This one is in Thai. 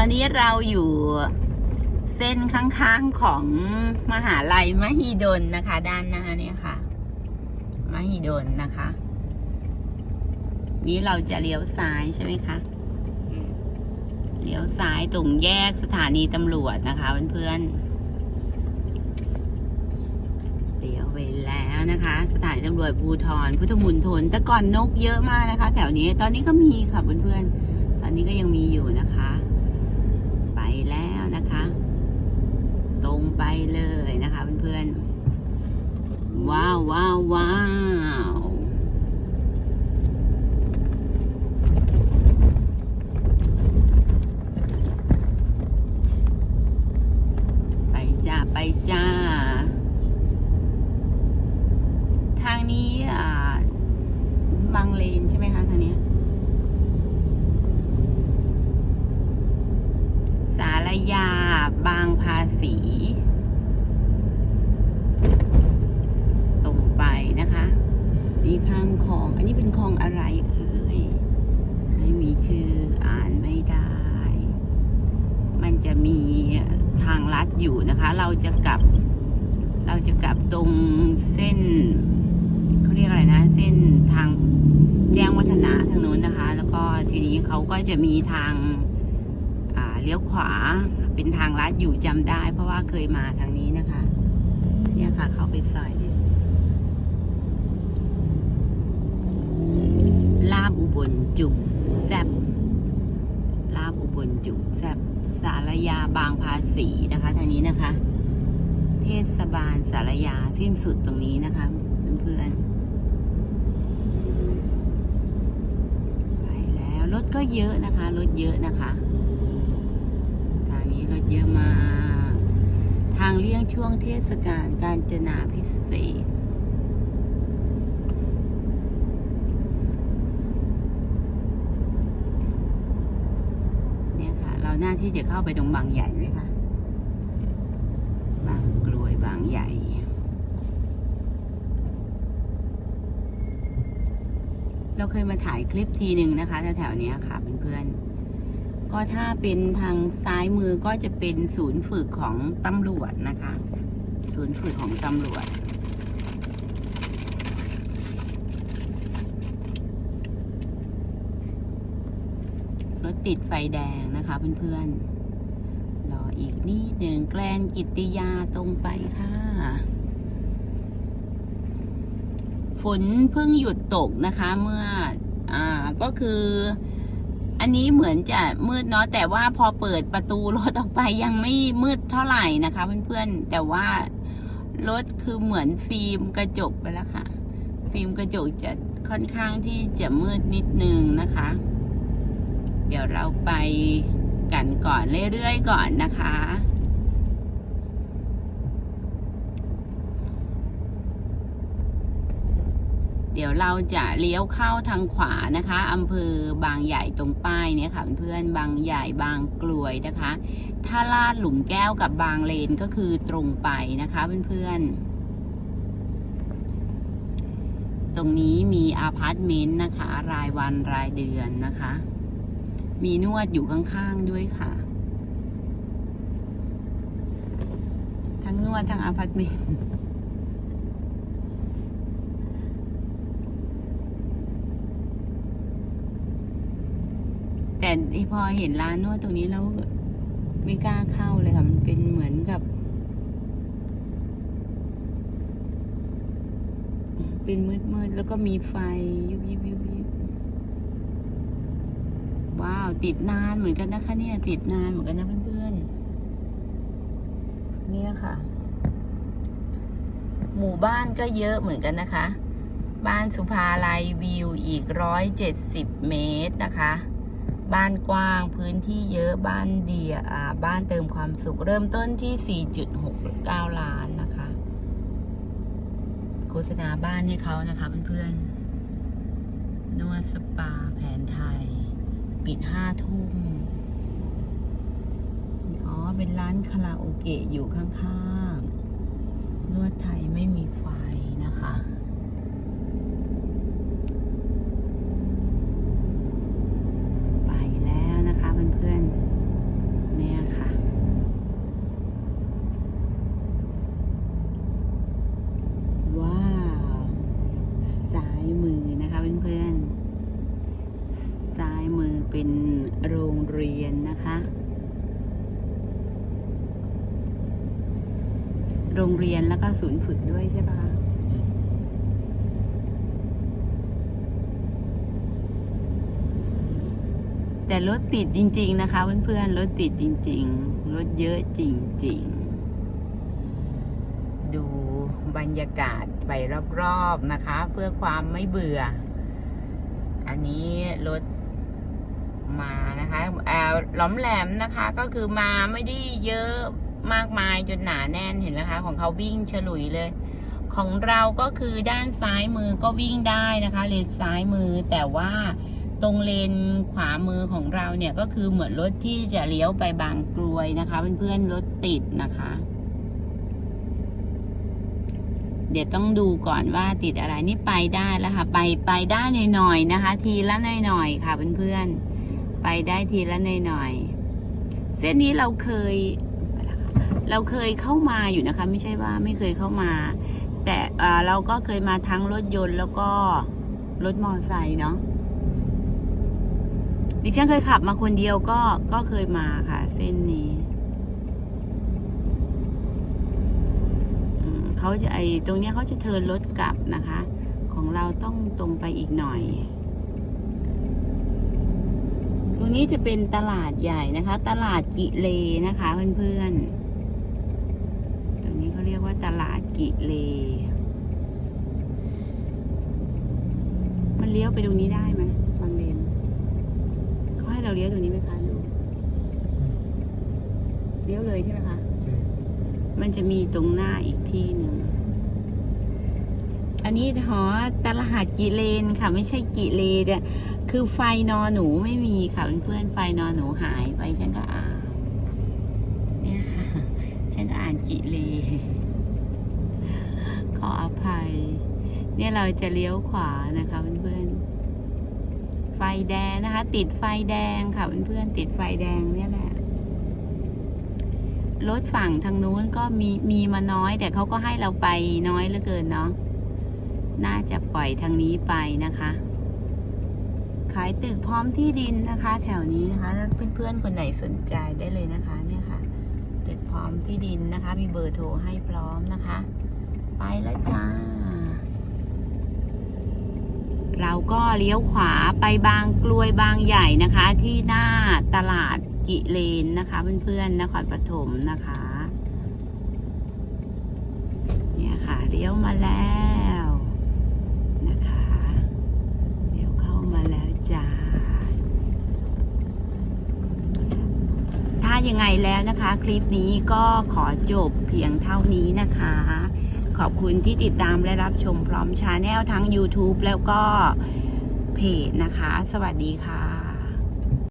อนนี้เราอยู่เส้นข้างๆของมหาลัยมหิดลนะคะ ด้านหน้าเนี่ยค่ะ มหิดลนะคะ นี้เราจะเลี้ยวซ้ายใช่ไหมคะเลี้ยวซ้ายตรงแยกสถานีตำรวจนะคะเพื่อนๆเลี้ยวไปแล้วนะคะ สถานีตำรวจภูทรพุทธมุนทนแต่ก่อนนกเยอะมากนะคะ แถวนี้ตอนนี้ก็มีค่ะเพื่อนๆตอนนี้ก็ยังมีอยู่นะคะ ไปแล้วนะคะ ตรงไปเลยนะคะเพื่อนๆว้าวว้าวว้าวไปจ้าไปจ้า ทางนี้อ่าบางเลนใช่ไหมคะทางเนี้ย สารยาบางภาษี ตรงไปนะคะ นี่ข้ามคลอง อันนี้เป็นคลองอะไรเอ่ย ไม่มีชื่ออ่านไม่ได้ มันจะมีทางลัดอยู่นะคะ เราจะกลับ เราจะกลับตรงเส้นเขาเรียกอะไรนะ เส้นทางแจ้งวัฒนะทางนู้นนะคะ แล้วก็ทีนี้เขาก็จะมีทาง เลี้ยวขวาเป็นทางลัดอยู่จำได้ เพราะว่าเคยมาทางนี้นะคะ เนี่ยค่ะ เข้าไปซอยเนี่ยลาบอุบลจุ่มแซบลาบอุบลจุ่มแซบสารยาบางภาษีนะคะทางนี้นะคะ เทศบาลสารยาสิ้นสุดตรงนี้นะคะเพื่อนๆไปแล้วรถก็เยอะนะคะรถเยอะนะคะ รถเยอะมาก ทางเลี่ยงช่วงเทศกาลการจนาพิเศษ เนี่ยค่ะ เราหน้าที่จะเข้าไปตรงบางใหญ่ไหมคะบางกลวยบางใหญ่เราเคยมาถ่ายคลิปทีหนึ่งนะคะแถวๆนี้ค่ะเพื่อนๆ ก็ถ้าเป็นทางซ้ายมือก็จะเป็นศูนย์ฝึกของตำรวจนะคะ ศูนย์ฝึกของตำรวจ รถติดไฟแดงนะคะเพื่อนๆ รออีกนิดหนึ่งแกลนกิตติยาตรงไปค่ะฝนเพิ่งหยุดตกนะคะเมื่อ อ่า ก็คือ อันนี้เหมือนจะมืดเนาะแต่ว่าพอเปิดประตูรถออกไปยังไม่มืดเท่าไหร่นะคะเพื่อนๆแต่ว่ารถคือเหมือนฟิล์มกระจกไปแล้วค่ะ ฟิล์มกระจกจะค่อนข้างที่จะมืดนิดนึงนะคะ เดี๋ยวเราไปกันก่อนเรื่อยๆก่อนนะคะ เดี๋ยวเราจะเลี้ยวเข้าทางขวานะคะอำเภอบางใหญ่ตรงป้ายเนี่ยค่ะเพื่อนๆบางใหญ่บางกลวยนะคะ ถ้าลาดหลุมแก้วกับบางเลนก็คือตรงไปนะคะเพื่อนๆ ตรงนี้มีอาพาร์ตเมนต์นะคะ รายวันรายเดือนนะคะ มีนวดอยู่ข้างๆด้วยค่ะ ทั้งนวดทั้งอาพาร์ตเมนต์ แต่พอเห็นร้านนวดตรงนี้แล้วไม่กล้าเข้าเลยค่ะ มันเป็นเหมือนกับ เป็นมืดๆแล้วก็มีไฟยุบยิบยุบยิบว้าว ติดนานเหมือนกันนะคะเนี่ย ติดนานเหมือนกันนะเพื่อนๆเนี่ยค่ะ หมู่บ้านก็เยอะเหมือนกันนะคะ บ้านสุภาลัยวิวอีกร้อยเจ็ดสิบเมตรนะคะ บ้านกว้าง พื้นที่เยอะบ้านเดียบ้านเติมความสุข เริ่มต้นที่ 4.69 ล้านนะคะ โฆษณาบ้านให้เขานะคะเพื่อนๆนวดสปาแผนไทย ปิดห้าทุ่มอ๋อ เป็นร้านคาราโอเกะอยู่ข้างๆ นวดไทยไม่มีไฟนะคะ ไปแล้วนะคะเพื่อนๆ โรงเรียนนะคะ โรงเรียนแล้วก็ศูนย์ฝึกด้วยใช่ปะคะแต่รถติดจริง ๆ นะคะเพื่อนๆรถติดจริง ๆ รถเยอะจริง ๆ ดูบรรยากาศไปรอบๆนะคะ เพื่อความไม่เบื่อ อันนี้รถมานะคะแอลหลอมแหลมนะคะ ก็คือมาไม่ได้เยอะ มากมายจนหนาแน่นเห็นไหมคะ ของเขาวิ่งฉลุยเลย ของเราก็คือด้านซ้ายมือก็วิ่งได้นะคะ เลนซ้ายมือแต่ว่าตรงเลนขวามือของเราเนี่ยก็คือเหมือนรถที่จะเลี้ยวไปบางกรวยนะคะเพื่อนๆรถติดนะคะ เดี๋ยวต้องดูก่อนว่าติดอะไรนี่ไปได้แล้วค่ะ ไปไปได้หน่อยๆนะคะ ทีละหน่อยๆค่ะเพื่อนๆไปได้ทีละหน่อยๆเส้นนี้เราเคย เราเคยเข้ามาอยู่นะคะ ไม่ใช่ว่าไม่เคยเข้ามา แต่เราก็เคยมาทั้งรถยนต์แล้วก็รถมอเตอร์ไซค์เนาะดิฉันเคยขับมาคนเดียวก็ก็เคยมาค่ะ เส้นนี้เขาจะไอตรงเนี้ยเขาจะเทินรถกลับนะคะ ของเราต้องตรงไปอีกหน่อย ตรงนี้จะเป็นตลาดใหญ่นะคะ ตลาดกิเลนะคะเพื่อนๆ ตรงนี้เขาเรียกว่า ตลาดกิเล มันเลี้ยวไปตรงนี้ได้ไหมบางเลนเขาให้เราเลี้ยวตรงนี้ไหมคะดูเลี้ยวเลยใช่ไหมคะ มันจะมีตรงหน้าอีกที่หนึ่ง อันนี้หอตลาดกิเลนค่ะ ไม่ใช่กิเลเนี่ยคือไฟนอหนูไม่มีค่ะเพื่อนๆไฟนอหนูหายไปฉันก็อ่านเนี่ยค่ะฉันก็อ่านกิเล ขออภัย เนี่ยเราจะเลี้ยวขวานะคะเพื่อนๆ ไฟแดงนะคะ ติดไฟแดงค่ะเพื่อนๆติดไฟแดงเนี่ยแหละรถฝั่งทางนู้นก็มีมีมาน้อย แต่เขาก็ให้เราไปน้อยเหลือเกินเนาะน่าจะปล่อยทางนี้ไปนะคะ ขายตึกพร้อมที่ดินนะคะ แถวนี้นะคะเพื่อนๆคนไหนสนใจได้เลยนะคะ เนี่ยค่ะ ตึกพร้อมที่ดินนะคะ มีเบอร์โทรให้พร้อมนะคะ ไปแล้วจ้า เราก็เลี้ยวขวาไปบางกลวยบางใหญ่นะคะ ที่หน้าตลาดกิเลนนะคะ เพื่อนๆนครปฐมนะคะ เนี่ยค่ะเลี้ยวมาแล้วนะคะเลี้ยวเข้ามาแล้วจ้าถ้ายังไงแล้วนะคะ คลิปนี้ก็ขอจบเพียงเท่านี้นะคะ ขอบคุณที่ติดตามและรับชมพร้อมชาแนลทั้ง YouTube แล้วก็เพจนะคะ สวัสดีค่ะ